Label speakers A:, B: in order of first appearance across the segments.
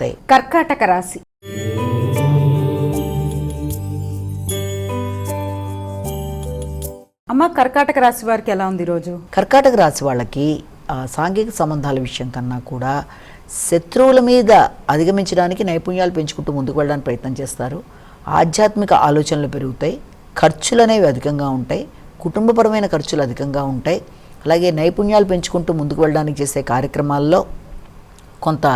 A: కర్కాటక రాశి. అమ్మ కర్కాటక రాశి వారికి ఎలా ఉంది రోజు
B: కర్కాటక రాశి వాళ్ళకి సాంఘిక సంబంధాల విషయం కన్నా కూడా శత్రువుల మీద అధిగమించడానికి నైపుణ్యాలు పెంచుకుంటూ ముందుకు వెళ్ళడానికి ప్రయత్నం చేస్తారు. ఆధ్యాత్మిక ఆలోచనలు పెరుగుతాయి. ఖర్చులు అనేవి అధికంగా ఉంటాయి. కుటుంబపరమైన ఖర్చులు అధికంగా ఉంటాయి. అలాగే నైపుణ్యాలు పెంచుకుంటూ ముందుకు వెళ్ళడానికి చేసే కార్యక్రమాల్లో కొంత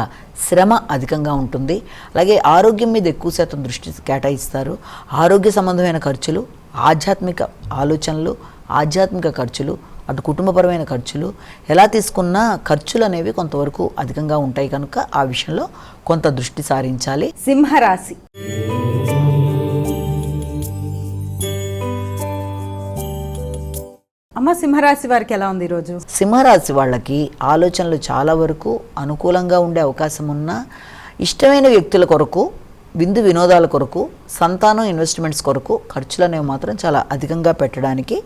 B: శ్రమ అధికంగా ఉంటుంది. అలాగే ఆరోగ్యం మీద ఎక్కువ శాతం దృష్టి కేటాయిస్తారు. ఆరోగ్య సంబంధమైన ఖర్చులు ఆధ్యాత్మిక ఆలోచనలు ఆధ్యాత్మిక ఖర్చులు అటు కుటుంబపరమైన ఖర్చులు ఎలా తీసుకున్నా ఖర్చులు అనేవి కొంతవరకు అధికంగా ఉంటాయి కనుక ఆ విషయంలో కొంత దృష్టి సారించాలి.
A: సింహరాశి. అమ్మ సింహరాశి వారికి ఎలా ఉంది ఈరోజు?
B: సింహరాశి వాళ్ళకి ఆలోచనలు చాలా వరకు అనుకూలంగా ఉండే అవకాశం ఉన్న ఇష్టమైన వ్యక్తుల కొరకు విందు వినోదాల కొరకు సంతానం ఇన్వెస్ట్మెంట్స్ కొరకు ఖర్చులు అనేవి మాత్రం చాలా అధికంగా పెట్టడానికి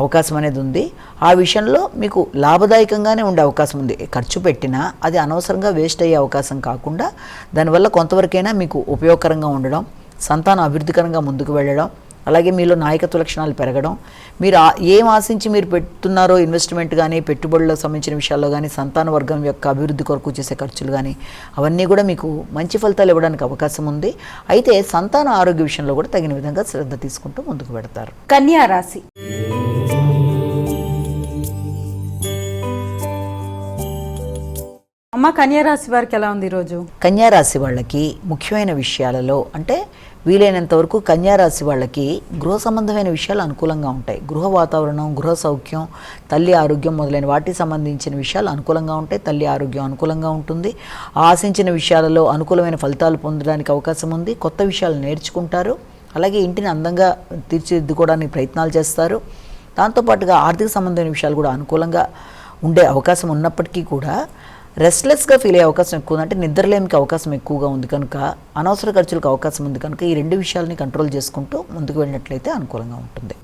B: అవకాశం అనేది ఉంది. ఆ విషయంలో మీకు లాభదాయకంగానే ఉండే అవకాశం ఉంది. ఖర్చు పెట్టినా అది అనవసరంగా వేస్ట్ అయ్యే అవకాశం కాకుండా దానివల్ల కొంతవరకైనా మీకు ఉపయోగకరంగా ఉండడం సంతానం అభివృద్ధికరంగా ముందుకు వెళ్ళడం అలాగే మీలో నాయకత్వ లక్షణాలు పెరగడం. మీరు ఏం ఆశించి మీరు పెడుతున్నారో ఇన్వెస్ట్మెంట్ కానీ పెట్టుబడులకు సంబంధించిన విషయాల్లో కానీ సంతాన వర్గం యొక్క అభివృద్ధి కొరకు చేసే ఖర్చులు కానీ అవన్నీ కూడా మీకు మంచి ఫలితాలు ఇవ్వడానికి అవకాశం ఉంది. అయితే సంతాన ఆరోగ్య విషయంలో కూడా తగిన విధంగా శ్రద్ధ తీసుకుంటూ ముందుకు పెడతారు
A: కన్యా రాశి. అమ్మ కన్యారాశి వారికి ఎలా ఉంది ఈరోజు?
B: కన్యారాశి వాళ్ళకి ముఖ్యమైన విషయాలలో అంటే వీలైనంత వరకు కన్యా రాశి వాళ్ళకి గృహ సంబంధమైన విషయాలు అనుకూలంగా ఉంటాయి. గృహ వాతావరణం గృహ సౌఖ్యం తల్లి ఆరోగ్యం మొదలైన వాటికి సంబంధించిన విషయాలు అనుకూలంగా ఉంటాయి. తల్లి ఆరోగ్యం అనుకూలంగా ఉంటుంది. ఆశించిన విషయాలలో అనుకూలమైన ఫలితాలు పొందడానికి అవకాశం ఉంది. కొత్త విషయాలు నేర్చుకుంటారు. అలాగే ఇంటిని అందంగా తీర్చిదిద్దుకోవడానికి ప్రయత్నాలు చేస్తారు. దాంతోపాటుగా ఆర్థిక సంబంధమైన విషయాలు కూడా అనుకూలంగా ఉండే అవకాశం ఉన్నప్పటికీ కూడా రెస్ట్లెస్గా ఫీల్ అయ్యే అవకాశం ఎక్కువ ఉంది. అంటే నిద్రలేమికి అవకాశం ఎక్కువగా ఉంది కనుక అనవసర ఖర్చులకు అవకాశం ఉంది కనుక ఈ రెండు విషయాలని కంట్రోల్ చేసుకుంటూ ముందుకు వెళ్ళినట్లయితే అనుకూలంగా ఉంటుంది.